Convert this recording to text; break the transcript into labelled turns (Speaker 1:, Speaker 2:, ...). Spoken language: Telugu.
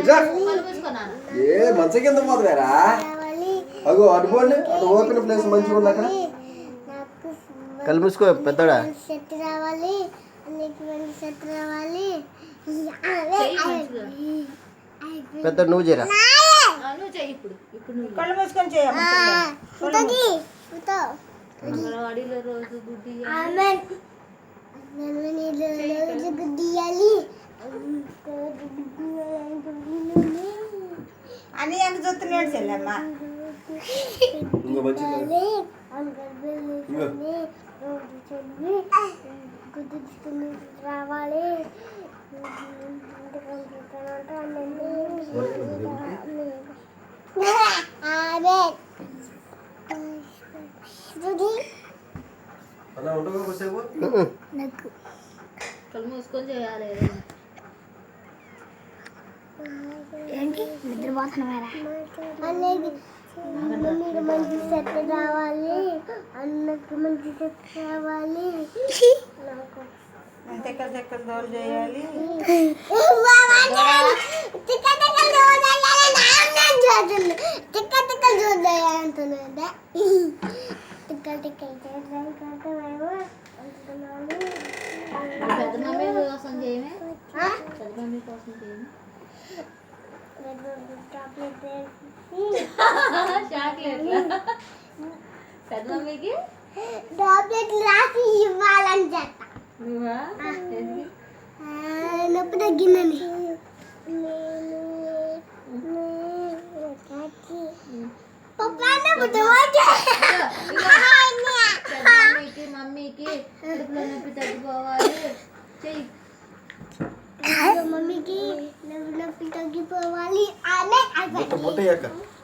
Speaker 1: ఇట్లా ఏ మంచం కింద పోతున్నారా
Speaker 2: రావాలి
Speaker 1: అగో అటుకోండి అటు ఓపెన్ ప్లేస్ మంచిగా ఉంది అక్కడ. మూసుకో పెద్దడా.
Speaker 2: సెట్ రావాలి సెట్ రావాలి.
Speaker 1: పెద్ద నువ్వు
Speaker 3: కళ్ళు మూసుకొని చేయమ్మా అని ఎంత చూస్తున్నాడు చెల్లెమ్మ.
Speaker 2: రావాలి.
Speaker 1: అలా ఉండగా
Speaker 2: నాకు.
Speaker 4: కళ్ళు మూసుకొని చేయాలి.
Speaker 2: ఏంటి? నిద్రపోతున్నారా మమ్మీకి మంచి సెట్ రావాలి అన్నకి మంచి సెట్ రావాలి నాకు
Speaker 3: తెక్కలు తెక్కలు దోలు చేయాలి.
Speaker 4: పెద్ద మమ్మీ కోసం చేయమే? పెద్ద మమ్మీ కోసం చేయమే? పెద్ద మమ్మీకి
Speaker 2: టాబ్లెట్ రాసి ఇవ్వాలని
Speaker 4: నువ్వా?
Speaker 2: నొప్పి తగ్గిందని.
Speaker 4: మమ్మీకి నొప్పి తగ్గిపోవాలి. చెయ్యి.
Speaker 2: మమ్మీకి నొప్పి నొప్పి తగ్గిపోవాలి